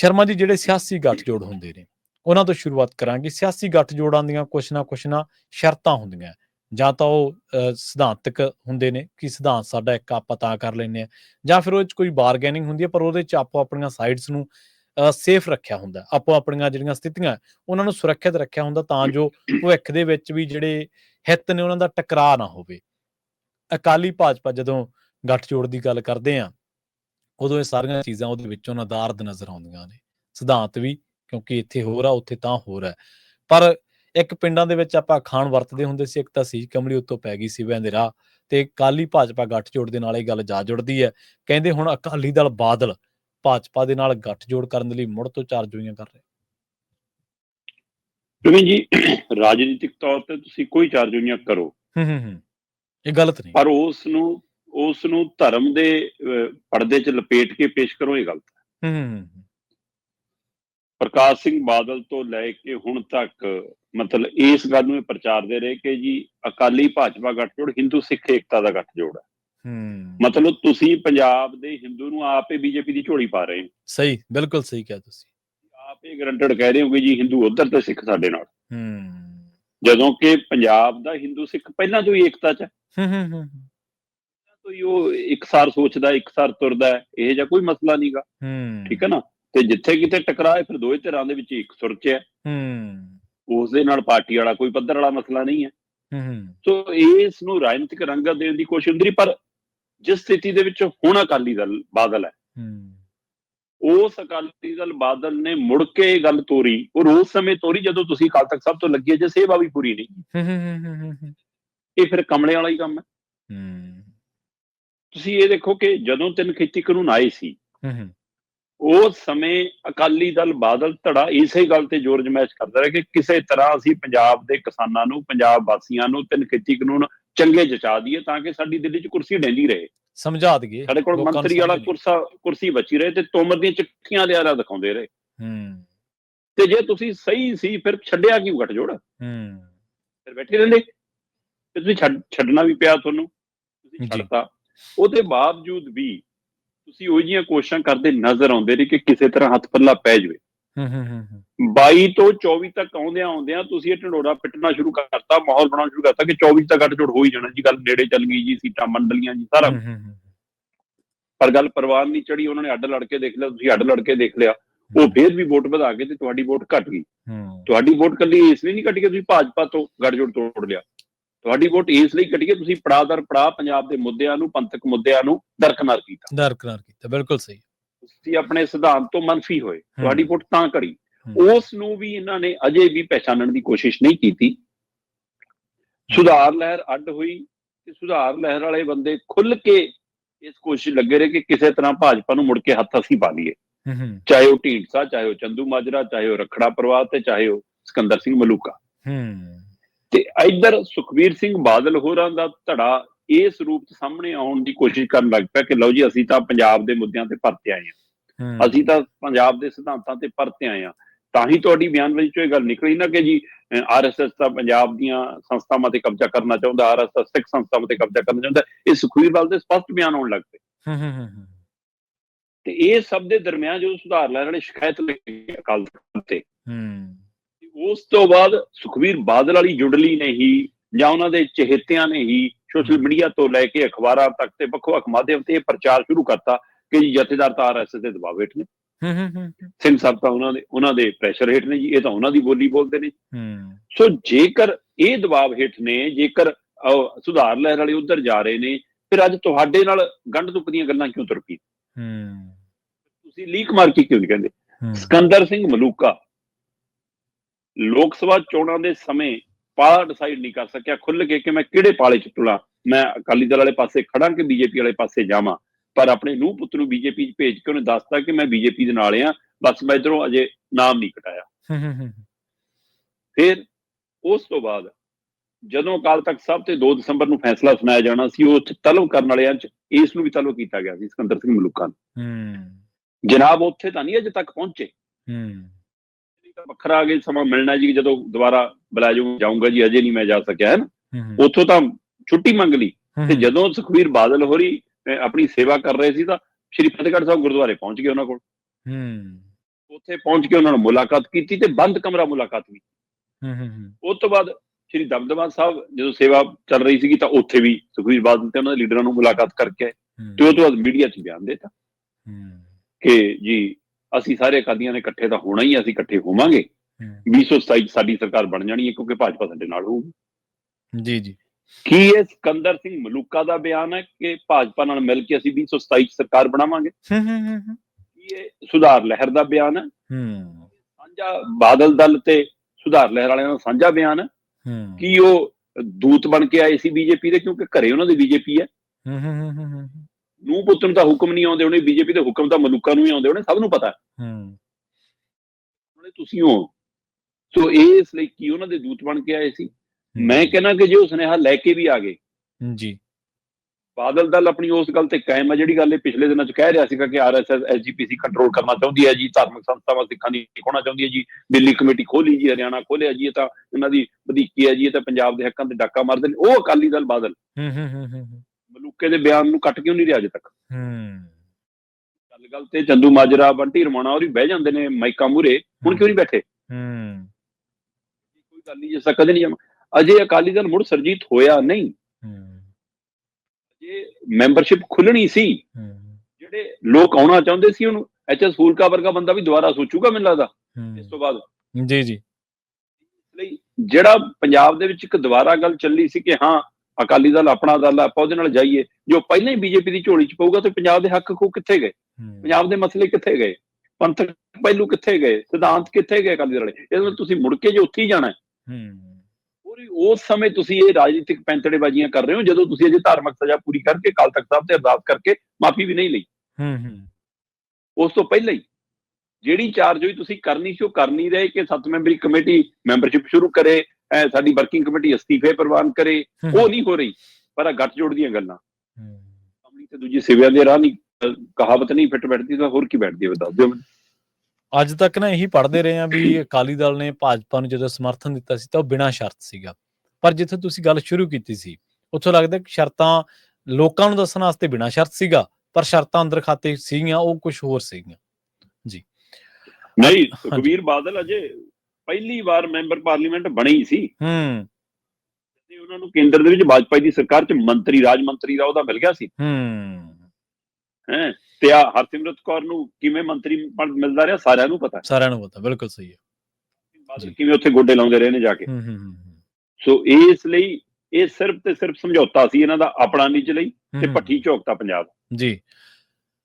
ਸ਼ਰਮਾ ਜੀ, ਜਿਹੜੇ ਸਿਆਸੀ ਗੱਠਜੋੜ ਹੁੰਦੇ ਨੇ, ਉਹਨਾਂ ਤੋਂ ਸ਼ੁਰੂਆਤ ਕਰਾਂਗੇ। ਸਿਆਸੀ ਗੱਠਜੋੜਾਂ ਦੀਆਂ ਕੁਛ ਨਾ ਕੁਛ ਨਾ ਸ਼ਰਤਾਂ ਹੁੰਦੀਆਂ। ਜਾਂ ਤਾਂ ਉਹ ਸਿਧਾਂਤਕ ਹੁੰਦੇ ਨੇ ਕਿ ਸਿਧਾਂਤ ਸਾਡਾ ਇੱਕ ਆਪਾਂ ਤਾਂ ਕਰ ਲੈਂਦੇ ਆ, ਜਾਂ ਫਿਰ ਉਹ 'ਚ ਕੋਈ ਬਾਰਗੇਨਿੰਗ ਹੁੰਦੀ ਹੈ ਪਰ ਉਹਦੇ 'ਚ ਆਪੋ ਆਪਣੀਆਂ ਸਾਈਡਸ ਨੂੰ ਸੇਫ ਰੱਖਿਆ ਹੁੰਦਾ। ਆਪੋ ਆਪਣੀਆਂ ਜਿਹੜੀਆਂ ਸਥਿਤੀਆਂ, ਉਹਨਾਂ ਨੂੰ ਸੁਰੱਖਿਅਤ ਰੱਖਿਆ ਹੁੰਦਾ ਤਾਂ ਜੋ ਭਵਿੱਖ ਦੇ ਵਿੱਚ ਵੀ ਜਿਹੜੇ ਹਿੱਤ ਨੇ, ਉਹਨਾਂ ਦਾ ਟਕਰਾਅ ਨਾ ਹੋਵੇ। ਅਕਾਲੀ ਭਾਜਪਾ ਜਦੋਂ ਗੱਠਜੋੜ ਦੀ ਗੱਲ ਕਰਦੇ ਆ ਉਦੋਂ ਇਹ ਸਾਰੀਆਂ ਚੀਜ਼ਾਂ ਉਹਦੇ ਵਿੱਚੋਂ ਨਦਾਰਦ ਨਜ਼ਰ ਆਉਂਦੀਆਂ ਨੇ। ਸਿਧਾਂਤ ਵੀ ਕਿਉਂਕਿ ਇੱਥੇ ਹੋਰ ਆ ਉੱਥੇ ਤਾਂ ਹੋਰ ਹੈ। ਪਰ ਇੱਕ ਪਿੰਡਾਂ ਦੇ ਵਿੱਚ ਆਪਾਂ ਖਾਣ ਵਰਤਦੇ ਹੁੰਦੇ ਸੀ ਇੱਕ ਤਾਂ ਸੀ ਕਮਲੀ ਉੱਤੋਂ ਪੈ ਗਈ ਸੀ ਵੈਂਦੇ ਰਾਹ ਤੇ ਕਾਲੀ ਭਾਜਪਾ ਗੱਠਜੋੜ ਦੇ ਨਾਲ ਇਹ ਗੱਲ ਜਾ ਜੁੜਦੀ ਹੈ। ਕਹਿੰਦੇ ਹੁਣ ਅਕਾਲੀ ਦਲ ਬਾਦਲ ਭਾਜਪਾ ਦੇ ਨਾਲ ਗੱਠਜੋੜ ਕਰਨ ਦੇ ਲਈ ਮੁੜ ਤੋਂ ਚਾਰਜੋਈਆਂ ਕਰ ਰਹੇ। ਕਿਉਂਕਿ ਜੀ ਰਾਜਨੀਤਿਕ ਤੌਰ ਤੇ ਤੁਸੀਂ ਕੋਈ ਚਾਰਜੋਈਆਂ ਕਰੋ। ਹੂੰ ਹੂੰ ਹੂੰ। ਇਹ ਗਲਤ ਨਹੀਂ। ਪਰ ਉਸ ਨੂੰ ਉਸ ਨੂੰ ਧਰਮ ਦੇ ਪਰਦੇ 'ਚ ਲਪੇਟ ਕੇ ਪੇਸ਼ ਕਰੋ ਇਹ ਗਲਤ ਹੈ। ਹੂੰ ਪ੍ਰਕਾਸ਼ ਸਿੰਘ ਬਾਦਲ ਤੋਂ ਲੈ ਕੇ ਹੁਣ ਤੱਕ ਮਤਲਬ ਇਸ ਗੱਲ ਨੂੰ ਇਹ ਪ੍ਰਚਾਰਦੇ ਰਹੇ ਕਿ ਜੀ ਅਕਾਲੀ ਭਾਜਪਾ ਗੱਠਜੋੜ ਹਿੰਦੂ ਸਿੱਖ ਏਕਤਾ ਦਾ ਗੱਠਜੋੜ ਹੈ। ਹੂੰ। ਮਤਲਬ ਤੁਸੀਂ ਪੰਜਾਬ ਦੇ ਹਿੰਦੂ ਨੂੰ ਆਪੇ ਬੀਜੇਪੀ ਦੀ ਝੋਲੀ ਪਾ ਰਹੇ ਹੋ। ਸਹੀ ਬਿਲਕੁਲ ਸਹੀ ਕਿਹਾ ਤੁਸੀਂ। ਆਪੇ ਗਰੰਟਡ ਕਹਿ ਰਹੇ ਹੋ ਕਿ ਜੀ ਹਿੰਦੂ ਉਧਰ ਤੇ ਸਿੱਖ ਸਾਡੇ ਨਾਲ। ਹੂੰ। ਜਦੋਂ ਕਿ ਪੰਜਾਬ ਦਾ ਹਿੰਦੂ ਸਿੱਖ ਪਹਿਲਾਂ ਤੋਂ ਹੀ ਏਕਤਾ 'ਚ ਹੈ ਹੂੰ ਹੂੰ। ਤੋਂ ਹੀ ਉਹ ਇੱਕਸਾਰ ਸੋਚਦਾ ਇੱਕਸਾਰ ਤੁਰਦਾ ਇਹ ਜਾਂ ਕੋਈ ਮਸਲਾ ਨਹੀਂਗਾ ਹੂੰ। ਠੀਕ ਹੈ ਨਾ? ਤੇ ਜਿੱਥੇ ਕਿਤੇ ਟਕਰਾਏ ਫਿਰ ਦੋਏ ਧਿਰਾਂ ਦੇ ਵਿੱਚ ਇੱਕ ਸੁਰ 'ਚ ਹੈ। ਹੂੰ। ਉਸ ਦੇ ਨਾਲ ਪਾਰਟੀ ਵਾਲਾ ਕੋਈ ਪੱਧਰ ਵਾਲਾ ਮਸਲਾ ਨਹੀਂ ਹੈ। ਹੂੰ ਹੂੰ। ਸੋ ਇਸ ਨੂੰ ਰਾਜਨੀਤਿਕ ਰੰਗਤ ਦੇਣ ਦੀ ਕੋਸ਼ਿਸ਼ ਹੁੰਦੀ ਪਰ ਜਿਸ ਸਥਿਤੀ ਦੇ ਵਿੱਚ ਹੁਣ ਅਕਾਲੀ ਦਲ ਬਾਦਲ ਹੈ ਹੂੰ। ਉਸ ਅਕਾਲੀ ਦਲ ਬਾਦਲ ਨੇ ਮੁੜ ਕੇ ਇਹ ਗੱਲ ਤੋਰੀ। ਔਰ ਉਸ ਸਮੇਂ ਤੋਰੀ ਜਦੋਂ ਤੁਸੀਂ ਅਕਾਲ ਤਖਤ ਸਭ ਤੋਂ ਲੱਗੇ ਜੇ ਸੇਵਾ ਵੀ ਪੂਰੀ ਨਹੀਂ। ਹੂੰ ਹੂੰ ਹੂੰ। ਇਹ ਫਿਰ ਕਮਲੇ ਵਾਲਾ ਹੀ ਕੰਮ ਹੈ। ਹੂੰ। ਤੁਸੀਂ ਇਹ ਦੇਖੋ ਕਿ ਜਦੋਂ ਤਿੰਨ ਖੇਤੀ ਕਾਨੂੰਨ ਆਏ ਸੀ ਹੂੰ ਹੂੰ। ਉਸ ਸਮੇਂ ਅਕਾਲੀ ਦਲ ਬਾਦਲ ਧੜਾ ਇਸੇ ਗੱਲ ਤੇ ਜ਼ੋਰ ਜਮਾਇਸ਼ ਕਰਦਾ ਰਿਹਾ ਕਿ ਕਿਸੇ ਤਰ੍ਹਾਂ ਅਸੀਂ ਪੰਜਾਬ ਦੇ ਕਿਸਾਨਾਂ ਨੂੰ ਪੰਜਾਬ ਵਾਸੀਆਂ ਨੂੰ ਤਿੰਨ ਖੇਤੀ ਕਾਨੂੰਨ ਚੰਗੇ ਜਚਾ ਦਈਏ ਤਾਂ ਕਿ ਸਾਡੀ ਦਿੱਲੀ 'ਚ ਕੁਰਸੀ ਡੈਂਦੀ ਰਹੇ। ਸਮਝਾ ਦਈਏ। ਸਾਡੇ ਕੋਲ ਮੰਤਰੀ ਵਾਲਾ। ਕੁਰਸਾ ਕੁਰਸੀ ਬਚੀ ਰਹੇ ਤੇ ਤੋਮਰ ਦੀਆਂ ਚਿੱਠੀਆਂ ਲਿਆਰਾ ਦਿਖਾਉਂਦੇ ਰਹੇ। ਹੂੰ। ਤੇ ਜੇ ਤੁਸੀਂ ਸਹੀ ਸੀ ਫਿਰ ਛੱਡਿਆ ਕਿਉਂ ਗੱਠਜੋੜ? ਹੂੰ। ਫਿਰ ਬੈਠੇ ਰਹਿੰਦੇ। ਤੇ ਤੁਸੀਂ ਛੱਡ ਛੱਡਣਾ ਵੀ ਪਿਆ ਤੁਹਾਨੂੰ। ਤੁਸੀਂ। ਛੱਡਤਾ। ਉਹਦੇ ਬਾਵਜੂਦ ਵੀ ਤੁਸੀਂ ਉਹ ਜਿਹੀਆਂ ਕੋਸ਼ਿਸ਼ਾਂ ਕਰਦੇ ਨਜ਼ਰ ਆਉਂਦੇ ਨੇ ਕਿ ਕਿਸੇ ਤਰ੍ਹਾਂ ਹੱਥ ਪੱਲਾ ਪੈ ਜਾਵੇ। ਹੂੰ ਹੂੰ ਹੂੰ ਹੂੰ। 22 ਤੋਂ 24 ਤੱਕ ਆਉਂਦਿਆਂ ਆਉਂਦਿਆਂ ਤੁਸੀਂ ਇਹ ਢੰਡੋਰਾ ਪਿੱਟਣਾ ਸ਼ੁਰੂ ਕਰਤਾ ਮਾਹੌਲ ਬਣਾਉਣਾ ਸ਼ੁਰੂ ਕਰਤਾ ਕਿ 24 ਤੱਕ ਗੱਠਜੋੜ ਹੋ ਹੀ ਜਾਣਾ ਜੀ ਗੱਲ ਨੇੜੇ ਚੱਲ ਗਈ ਜੀ ਸੀਟਾਂ ਮੰਡਲੀਆਂ ਜੀ ਸਾਰਾ ਹੂੰ, ਹੂੰ, ਹੂੰ। ਪਰ ਗੱਲ ਪਰਵਾਨ ਨਹੀਂ ਚੜੀ ਉਹਨਾਂ ਨੇ ਅੱਡ ਲੜ ਕੇ ਦੇਖ ਲਿਆ ਤੁਸੀਂ ਅੱਡ ਲੜ ਕੇ ਦੇਖ ਲਿਆ ਉਹ ਫੇਰ ਵੀ ਵੋਟ ਵਧਾ ਕੇ ਤੇ ਤੁਹਾਡੀ ਵੋਟ ਘਟ ਗਈ। ਹੂੰ। ਤੁਹਾਡੀ ਵੋਟ ਕੱਲੀ ਇਸ ਲਈ ਨਹੀਂ ਘਟੀ ਕਿ ਤੁਸੀਂ ਭਾਜਪਾ ਤੋਂ ਗੱਠਜੋੜ ਤੋੜ ਲਿਆ। ਤੁਹਾਡੀ ਵੋਟ ਇਸ ਲਈ ਘਟੀ ਕਿ ਤੁਸੀਂ ਪੜਾਅ ਦਰ ਪੜਾਅ ਪੰਜਾਬ ਦੇ ਮੁੱਦਿਆਂ ਨੂੰ ਪੰਥਕ ਮੁੱਦਿਆਂ ਨੂੰ ਦਰਕਨਾਰ ਕੀਤਾ। ਦਰਕਨਾਰ ਕੀਤਾ ਬਿਲਕੁਲ ਸਹੀ। ਤੁਸੀਂ ਆਪਣੇ ਸਿਧਾਂਤ ਤੋਂ ਮੰਨਫੀ ਹੋਏ ਤੁਹਾਡੀ ਵੋਟ ਤਾਂ ਹੂੰ। ਉਸ ਨੂੰ ਵੀ ਇਹਨਾਂ ਨੇ ਅਜੇ ਵੀ ਪਛਾਣਨ ਦੀ ਕੋਸ਼ਿਸ਼ ਨਹੀਂ ਕੀਤੀ। ਸੁਧਾਰ ਲਹਿਰ ਅੱਡ ਹੋਈ ਤੇ ਸੁਧਾਰ ਲਹਿਰ ਵਾਲੇ ਬੰਦੇ ਖੁੱਲ ਕੇ ਇਸ ਕੋਸ਼ਿਸ਼ ਲੱਗੇ ਰਹੇ ਕਿ ਕਿਸੇ ਤਰ੍ਹਾਂ ਭਾਜਪਾ ਨੂੰ ਮੁੜ ਕੇ ਹੱਥ ਅਸੀਂ ਪਾ ਲਈਏ। ਚਾਹੇ ਉਹ ਢੀਂਡਸਾ ਚਾਹੇ ਉਹ ਚੰਦੂ ਮਾਜਰਾ ਚਾਹੇ ਉਹ ਰਖੜਾ ਪਰਿਵਾਰ ਤੇ ਚਾਹੇ ਉਹ ਸਿਕੰਦਰ ਸਿੰਘ ਮਲੂਕਾ। ਹੂੰ। ਤੇ ਇੱਧਰ ਸੁਖਵੀਰ ਸਿੰਘ ਬਾਦਲ ਹੋਰਾਂ ਦਾ ਧੜਾ ਇਸ ਰੂਪ ਚ ਸਾਹਮਣੇ ਆਉਣ ਦੀ ਕੋਸ਼ਿਸ਼ ਕਰਨ ਲੱਗ ਪਿਆ ਕਿ ਲਓ ਜੀ ਅਸੀਂ ਤਾਂ ਪੰਜਾਬ ਦੇ ਮੁੱਦਿਆਂ ਤੇ ਪਰਤੇ ਆਏ ਹਾਂ। ਅਸੀਂ ਤਾਂ ਪੰਜਾਬ ਦੇ ਸਿਧਾਂਤਾਂ ਤੇ ਪਰਤੇ ਆਏ ਹਾਂ। ਤਾਂ ਹੀ ਤੁਹਾਡੀ ਬਿਆਨਬਾਜ਼ੀ ਚੋਂ ਇਹ ਗੱਲ ਨਿਕਲੀ ਨਾ ਕਿ ਜੀ ਆਰਐਸਐਸ ਤਾਂ ਪੰਜਾਬ ਦੀਆਂ ਸੰਸਥਾਵਾਂ ਤੇ ਕਬਜ਼ਾ ਕਰਨਾ ਚਾਹੁੰਦਾ ਆਰਐਸਐਸ ਸਿੱਖ ਸੰਸਥਾਵਾਂ ਤੇ ਕਬਜ਼ਾ ਕਰਨਾ ਚਾਹੁੰਦਾ ਇਹ ਸੁਖਵੀਰ ਬਾਦਲ ਦੇ ਸਪਸ਼ਟ ਬਿਆਨ ਆਉਣ ਲੱਗ ਪਏ। ਹੂੰ ਹੂੰ ਹੂੰ ਹੂੰ। ਤੇ ਇਹ ਸਭ ਦੇ ਦਰਮਿਆਨ ਜਦੋਂ ਸੁਧਾਰ ਲੈਣ ਵਾਲੇ ਸ਼ਿਕਾਇਤ ਲੱਗੀ ਅਕਾਲ ਤਖਤ ਤੇ। ਹੂੰ। ਉਸ ਤੋਂ ਬਾਅਦ ਸੁਖਵੀਰ ਬਾਦਲ ਵਾਲੀ ਜੁੜਲੀ ਨੇ ਹੀ ਜਾਂ ਉਹਨਾਂ ਦੇ ਚਹੇਤਿਆਂ ਨੇ ਹੀ ਸੋਸ਼ਲ ਮੀਡੀਆ ਤੋਂ ਲੈ ਕੇ ਅਖਬਾਰਾਂ ਤੱਕ ਤੇ ਵੱਖ-ਵੱਖ ਮਾਧਿਅਮ ਤੇ ਇਹ ਪ੍ਰਚਾਰ ਸ਼ੁਰੂ ਕਰਤਾ ਕਿ ਜੀ ਜਥੇਦਾਰ ਤਾਂ ਆਰਐਸਐਸ ਦੇ ਦਬਾਅ ਹੇਠ ਨੇ। ਹੂੰ ਹੂੰ ਹੂੰ ਸਿੰਘ ਸਾਹਿਬ ਤਾਂ ਉਹਨਾਂ ਦੇ ਉਹਨਾਂ ਦੇ ਪ੍ਰੈਸ਼ਰ ਹੇਠ ਨੇ ਜੀ ਇਹ ਤਾਂ ਉਹਨਾਂ ਦੀ ਬੋਲੀ ਬੋਲਦੇ ਨੇ। ਹੂੰ ਸੋ ਜੇਕਰ ਇਹ ਦਬਾਅ ਹੇਠ ਨੇ ਜੇਕਰ ਸੁਧਾਰ ਲਹਿਰ ਵਾਲੇ ਉਧਰ ਜਾ ਰਹੇ ਨੇ ਫਿਰ ਅੱਜ ਤੁਹਾਡੇ ਨਾਲ ਗੰਢ ਤੁਕ ਦੀਆਂ ਗੱਲਾਂ ਕਿਉਂ ਤੁਰ ਪਈ ਹੂੰ ਤੁਸੀਂ ਲੀਕ ਮਾਰ ਕੇ ਕਿਉਂ ਨਹੀਂ ਕਹਿੰਦੇ? ਸਿਕੰਦਰ ਸਿੰਘ ਮਲੂਕਾ ਲੋਕ ਸਭਾ ਚੋਣਾਂ ਦੇ ਸਮੇਂ ਪਾਲਾ ਡਿਸਾਈਡ ਨਹੀਂ ਕਰ ਸਕਿਆ ਖੁੱਲ ਕੇ ਕਿ ਮੈਂ ਕਿਹੜੇ ਪਾਲੇ ਚ ਤੁਲਾਂ ਮੈਂ ਅਕਾਲੀ ਦਲ ਵਾਲੇ ਪਾਸੇ ਖੜਾ ਕਿ ਬੀਜੇਪੀ ਵਾਲੇ ਪਾਸੇ ਜਾਵਾਂ? ਪਰ ਆਪਣੇ ਨੂੰਹ ਪੁੱਤ ਨੂੰ ਬੀਜੇਪੀ ਚ ਭੇਜ ਕੇ ਉਹਨੇ ਦੱਸਤਾ ਕਿ ਮੈਂ ਬੀਜੇਪੀ ਦੇ ਨਾਲ ਆ ਬਸ ਮੈਂ ਇਧਰੋਂ ਅਜੇ ਨਾਮ ਨਹੀਂ ਕਟਾਇਆ। ਹੂੰ ਹੂੰ ਹੂੰ। ਫਿਰ ਉਸ ਤੋਂ ਬਾਅਦ ਜਦੋਂ ਅਕਾਲ ਤਖਤ ਸਾਹਿਬ ਤੇ 2 ਦਸੰਬਰ ਨੂੰ ਫੈਸਲਾ ਸੁਣਾਇਆ ਜਾਣਾ ਸੀ ਉਹ ਤਲਬ ਕਰਨ ਵਾਲਿਆਂ ਚ ਇਸ ਨੂੰ ਵੀ ਤਲਬ ਕੀਤਾ ਗਿਆ ਸੀ ਸਿਕੰਦਰ ਸਿੰਘ ਮਲੂਕਾ ਨੂੰ। ਹੂੰ। ਜਨਾਬ ਉੱਥੇ ਤਾਂ ਨਹੀਂ ਅਜੇ ਤੱਕ ਪਹੁੰਚੇ। ਹੂੰ। ਵੱਖਰਾ ਅਗੇ ਸਮਾਂ ਮਿਲਣਾ ਜੀ ਜਦੋਂ ਦੁਬਾਰਾ ਬੁਲਾ ਜਾਊ ਜਾਊਂਗਾ ਜੀ ਅਜੇ ਨਹੀਂ ਮੈਂ ਜਾ ਸਕਿਆ ਹੈ ਨਾ? ਹੂੰ ਉੱਥੋਂ ਤਾਂ ਛੁੱਟੀ ਮੰਗ ਲਈ। ਤੇ ਜਦੋਂ ਸੁਖਵੀਰ ਬਾਦਲ ਹੋਰੀ ਆਪਣੀ ਸੇਵਾ ਕਰ ਰਹੇ ਸੀ ਤਾਂ ਸ਼੍ਰੀ ਫਤਿਹਗੜ੍ਹ ਸਾਹਿਬ ਗੁਰਦੁਆਰੇ ਪਹੁੰਚ ਗਏ ਉਹਨਾਂ ਕੋਲ। ਹੂੰ। ਉੱਥੇ ਪਹੁੰਚ ਕੇ ਉਹਨਾਂ ਨਾਲ ਮੁਲਾਕਾਤ ਕੀਤੀ ਤੇ ਬੰਦ ਕਮਰਾ ਮੁਲਾਕਾਤ ਵੀ ਹੂੰ ਹੂੰ ਉਸ ਤੋਂ ਬਾਅਦ ਸ਼੍ਰੀ ਦਮਦਮਾ ਸਾਹਿਬ ਜਦੋਂ ਸੇਵਾ ਚੱਲ ਰਹੀ ਸੀਗੀ ਤਾਂ ਉੱਥੇ ਵੀ ਸੁਖਬੀਰ ਬਾਦਲ ਤੇ ਉਹਨਾਂ ਦੇ ਲੀਡਰਾਂ ਨੂੰ ਮੁਲਾਕਾਤ ਕਰਕੇ ਤੇ ਉਹ ਤੋਂ ਬਾਅਦ ਮੀਡੀਆ 'ਚ ਬਿਆਨ ਦਿੱਤਾ ਹੂੰ, ਕਿ ਜੀ ਅਸੀਂ ਸਾਰੇ ਅਕਾਲੀਆਂ ਨੇ ਇਕੱਠੇ ਤਾਂ ਹੋਣਾ ਹੀ ਅਸੀਂ ਇਕੱਠੇ ਹੋਵਾਂਗੇ। ਹੂੰ, 2027 'ਚ ਸਾਡੀ ਸਰਕਾਰ ਬਣ ਜਾਣੀ ਹੈ ਕਿਉਂਕਿ ਭਾਜਪਾ ਸਾਡੇ ਨਾਲ ਹੋਊਗੀ ਜੀ ਜੀ। ਕੀ ਇਹ ਸਿਕੰਦਰ ਸਿੰਘ ਮਲੂਕਾ ਦਾ ਬਿਆਨ ਹੈ ਕਿ ਭਾਜਪਾ ਨਾਲ ਮਿਲ ਕੇ ਅਸੀਂ 2027 'ਚ ਸਰਕਾਰ ਬਣਾਵਾਂਗੇ? ਹੂੰ ਹੂੰ ਹੂੰ ਕੀ ਇਹ ਸੁਧਾਰ ਲਹਿਰ ਦਾ ਬਿਆਨ ਹੈ? ਹੂੰ। ਸਾਂਝਾ ਬਾਦਲ ਦਲ ਤੇ ਸੁਧਾਰ ਲਹਿਰ ਵਾਲਿਆਂ ਦਾ ਸਾਂਝਾ ਬਿਆਨ ਹੈ। ਹੂੰ। ਕੀ ਉਹ ਦੂਤ ਬਣ ਕੇ ਆਏ ਸੀ ਬੀਜੇਪੀ ਦੇ ਕਿਉਂਕਿ ਘਰੇ ਉਹਨਾਂ ਦੀ ਬੀਜੇਪੀ ਹੂੰ ਹੂੰ ਹੂੰ ਹੂੰ, ਨੂੰ ਪੁੱਤ ਨੂੰ ਤਾਂ ਹੁਕਮ ਨਹੀਂ ਆਉਂਦੇ ਉਹਨੇ ਬੀਜੇਪੀ ਦੇ ਹੁਕਮ ਤਾਂ ਮਲੂਕਾ ਨੂੰ ਹੀ ਆਉਂਦੇ ਉਹਨੇ ਸਭ ਨੂੰ ਪਤਾ। ਹੂੰ। ਉਹਨੇ ਤੁਸੀਂ ਹੋ। ਸੋ ਇਸ ਲਈ ਕੀ ਉਹਨਾਂ ਦੇ ਦੂਤ ਬਣ ਕੇ ਆਏ ਸੀ। ਮੈਂ ਕਹਿੰਦਾ ਕਿ ਜੇ ਉਹ ਸੁਨੇਹਾ ਲੈ ਕੇ ਵੀ ਆ ਗਏ ਜੀ। ਬਾਦਲ ਦਲ ਆਪਣੀ ਉਸ ਗੱਲ ਤੇ ਕਾਇਮ ਹੈ ਜਿਹੜੀ ਗੱਲ ਇਹ ਪਿਛਲੇ ਦਿਨਾਂ ਚ ਕਹਿ ਰਿਹਾ ਸੀਗਾ ਕਿ ਆਰਐਸਐਸ ਐਸਜੀਪੀਸੀ ਕੰਟਰੋਲ ਕਰਨਾ ਚਾਹੁੰਦੀ ਹੈ ਜੀ ਧਾਰਮਿਕ ਸੰਸਥਾਵਾਂ ਸਿੱਖਾਂ ਦੀ ਖੋਣਾ ਚਾਹੁੰਦੀ ਹੈ ਜੀ ਦਿੱਲੀ ਕਮੇਟੀ ਖੋਲੀ ਜੀ ਹਰਿਆਣਾ ਖੋਲਿਆ ਜੀ ਇਹ ਤਾਂ ਇਹਨਾਂ ਦੀ ਵਧੀਕੀ ਹੈ ਜੀ ਇਹ ਤਾਂ ਪੰਜਾਬ ਦੇ ਹੱਕਾਂ ਤੇ ਡਾਕਾ ਮਾਰਦੇ ਨੇ। ਉਹ ਅਕਾਲੀ ਦਲ ਬਾਦਲ। ਹੂੰ ਹੂੰ ਹੂੰ ਹੂੰ। ਮਲੂਕੇ ਦੇ ਬਿਆਨ ਨੂੰ ਕੱਟ ਕਿਉਂ ਨਹੀਂ ਰਿਹਾ ਅਜੇ ਤੱਕ? ਹੂੰ। ਗੱਲ ਗੱਲ ਤੇ ਚੰਦੂ ਮਾਜਰਾ ਬੰਟੀ ਰਮਾਣਾ ਉਹ ਵੀ ਬਹਿ ਜਾਂਦੇ ਨੇ ਮਾਈਕਾਂ ਮੂਰੇ ਹੁਣ ਕਿਉਂ ਨਹੀਂ ਬੈਠੇ? ਹੂੰ। ਕੋਈ ਗੱਲ ਨਹੀਂ ਜਿਸਾ ਕਦੇ ਨਹੀਂ ਜਮਾ ਅਜੇ ਅਕਾਲੀ ਦਲ ਮੁੜ ਸਰਜੀਤ ਹੋਇਆ ਨਹੀਂ। ਹੂੰ। ਜੇ ਮੈਂਬਰਸ਼ਿਪ ਖੁੱਲਣੀ ਸੀ। ਹੂੰ। ਜਿਹੜੇ ਲੋਕ ਆਉਣਾ ਚਾਹੁੰਦੇ ਸੀ ਉਹਨੂੰ ਐਚਐਸ ਫੂਲਕਾ ਵਰਗਾ ਬੰਦਾ ਵੀ ਦੁਬਾਰਾ ਸੋਚੂਗਾ ਮੈਨੂੰ ਲੱਗਦਾ ਇਸ ਤੋਂ ਬਾਅਦ। ਜੀ ਜੀ। ਲਈ ਜਿਹੜਾ ਪੰਜਾਬ ਦੇ ਵਿੱਚ ਇੱਕ ਦੁਬਾਰਾ ਗੱਲ ਚੱਲੀ ਸੀ ਕਿ ਹਾਂ ਅਕਾਲੀ ਦਲ ਆਪਣਾ ਦਲ ਆਪਾਂ ਉਹਦੇ ਨਾਲ ਜਾਈਏ। ਜੋ ਪਹਿਲਾਂ ਹੀ ਬੀਜੇਪੀ ਦੀ ਝੋਲੀ ਚ ਪਊਗਾ ਤੇ ਪੰਜਾਬ ਦੇ ਹੱਕ ਕੋ ਕਿੱਥੇ ਗਏ? ਪੰਜਾਬ ਦੇ ਮਸਲੇ ਕਿੱਥੇ ਗਏ? ਪੰਥਕ ਪਹਿਲੂ ਕਿੱਥੇ ਗਏ? ਸਿਧਾਂਤ ਕਿੱਥੇ ਗਏ ਅਕਾਲੀ ਦਲ ਵਾਲੇ? ਤੁਸੀਂ ਮੁੜ ਕੇ ਜੇ ਉੱਥੇ ਹੀ ਜਾਣਾ ਹੈ। ਉਸ ਸਮੇਂ ਤੁਸੀਂ ਇਹ ਰਾਜਨੀਤਿਕ ਪੈਂਤੜੇਬਾਜ਼ੀਆਂ ਕਰ ਰਹੇ ਹੋ ਜਦੋਂ ਤੁਸੀਂ ਅਜੇ ਧਾਰਮਿਕ ਸਜ਼ਾ ਪੂਰੀ ਕਰਕੇ ਕਾਲ ਤਖਤ ਸਾਹਿਬ ਤੇ ਅਰਦਾਸ ਕਰਕੇ ਮਾਫੀ ਵੀ ਨਹੀਂ ਲਈ। ਹੂੰ ਹੂੰ। ਉਸ ਤੋਂ ਪਹਿਲਾਂ ਹੀ ਜਿਹੜੀ ਚਾਰਜ ਹੋਈ ਤੁਸੀਂ ਕਰਨੀ ਸੀ ਉਹ ਕਰ ਨਹੀਂ ਰਹੇ ਕਿ ਸੱਤ ਮੈਂਬਰੀ ਕਮੇਟੀ ਮੈਂਬਰਸ਼ਿਪ ਸ਼ੁਰੂ ਕਰੇ ਸਾਡੀ ਵਰਕਿੰਗ ਕਮੇਟੀ ਅਸਤੀਫੇ ਪ੍ਰਵਾਨ ਕਰੇ ਉਹ ਨਹੀਂ ਹੋ ਰਹੀ ਪਰ ਆ ਗੱਠਜੋੜ ਦੀਆਂ ਗੱਲਾਂ। ਆਪਣੀ ਤੇ ਦੂਜੀ ਸਿਵਿਆਂ ਦੇ ਰਾਹ ਨਹੀਂ ਕਹਾਵਤ ਨਹੀਂ ਫਿੱਟ ਬੈਠਦੀ ਤਾਂ ਹੋਰ ਕੀ ਬੈਠਦੀ ਹੈ ਦੱਸ ਦਿਓ। ਅੱਜ ਤੱਕ ਨਾ ਇਹੀ ਪੜ੍ਹਦੇ ਰਹੇ ਆ ਵੀ ਅਕਾਲੀ ਦਲ ਨੇ ਭਾਜਪਾ ਨੂੰ ਜਦੋਂ ਸਮਰਥਨ ਦਿੱਤਾ ਸੀ ਤਾਂ ਉਹ ਬਿਨਾਂ ਸ਼ਰਤ ਸੀਗਾ। ਪਰ ਜਿੱਥੇ ਤੁਸੀਂ ਗੱਲ ਸ਼ੁਰੂ ਕੀਤੀ ਸੀ ਉੱਥੋਂ ਲੱਗਦਾ ਕਿ ਸ਼ਰਤਾਂ ਲੋਕਾਂ ਨੂੰ ਦੱਸਣ ਵਾਸਤੇ ਬਿਨਾਂ ਸ਼ਰਤ ਸੀਗਾ ਪਰ ਸ਼ਰਤਾਂ ਅੰਦਰ ਖਾਤੇ ਸੀਗੀਆਂ ਉਹ ਕੁਝ ਹੋਰ ਸੀਗੀਆਂ। ਨਹੀਂ ਸੁਖਬੀਰ ਬਾਦਲ ਅਜੇ ਪਹਿਲੀ ਵਾਰ ਮੈਂਬਰ ਪਾਰਲੀਮੈਂਟ ਬਣੇ ਸੀ। ਹੂੰ। ਤੇ ਉਹਨਾਂ ਨੂੰ ਕੇਂਦਰ ਦੇ ਵਿੱਚ ਵਾਜਪਾਈ ਦੀ ਸਰਕਾਰ 'ਚ ਮੰਤਰੀ ਰਾਜ ਮੰਤਰੀ ਦਾ ਉਹਦਾ ਮਿਲ ਗਿਆ ਸੀ। ਹੂੰ। ਹੈ ਤੇ ਆ ਹਰਸਿਮਰਤ ਕੌਰ ਨੂੰ ਕਿਵੇਂ ਮੰਤਰੀ ਪਦ ਮਿਲਦਾ ਰਿਹਾ ਸਾਰਿਆਂ ਨੂੰ ਪਤਾ ਸਾਰਿਆਂ ਨੂੰ ਪਤਾ ਬਿਲਕੁਲ ਸਹੀ ਹੈ। ਕਿਵੇਂ ਉੱਥੇ ਗੋਡੇ ਲਾਉਂਦੇ ਰਹੇ ਨੇ ਜਾ ਕੇ। ਹੂੰ ਹੂੰ ਹੂੰ ਸੋ ਇਸ ਲਈ ਇਹ ਸਿਰਫ ਤੇ ਸਿਰਫ ਸਮਝੌਤਾ ਸੀ ਇਹਨਾਂ ਦਾ ਆਪਣਾ ਨਿੱਜ ਲਈ ਤੇ ਪੱਠੀ ਝੋਕਤਾ ਪੰਜਾਬ। ਜੀ।